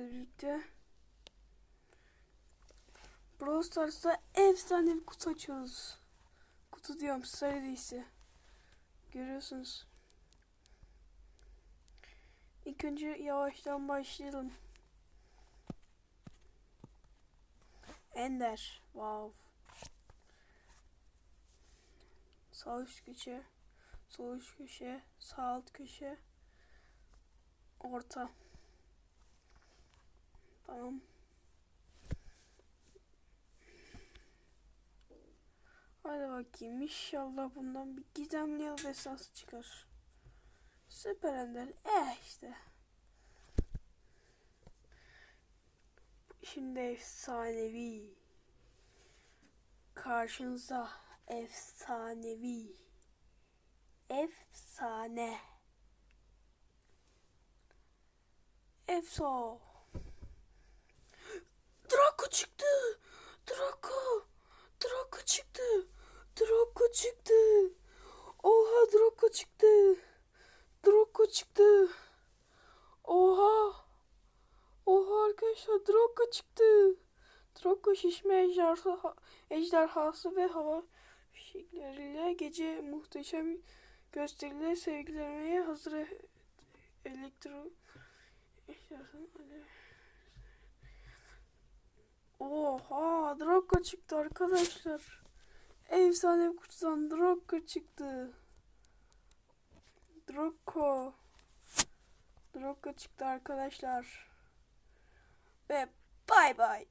birlikte Brawl Stars'ta efsane bir kutu açıyoruz. Kutu diyorum sarı değilse. Görüyorsunuz. İlk önce yavaştan başlayalım. Ender. Wow. Sağ üst köşe. Sol üst köşe. Sağ alt köşe. Orta. Tamam. Hadi bakayım inşallah bundan bir gizemli yıl destansı çıkar. Süper Ender. Eh işte. Şimdi efsanevi. Karşınıza efsanevi. Efsane. Efso. Çıktı. Oha Draco çıktı. Draco çıktı. Oha. Oha arkadaşlar Draco çıktı. Draco şişme ejderha, ejderhası ve hava fişekleriyle gece muhteşem gösteriyle sevgilenmeye hazır e- elektro Oha Draco çıktı arkadaşlar. Efsane bir kutudan Draco çıktı. Draco. Draco çıktı arkadaşlar. Ve bay bay.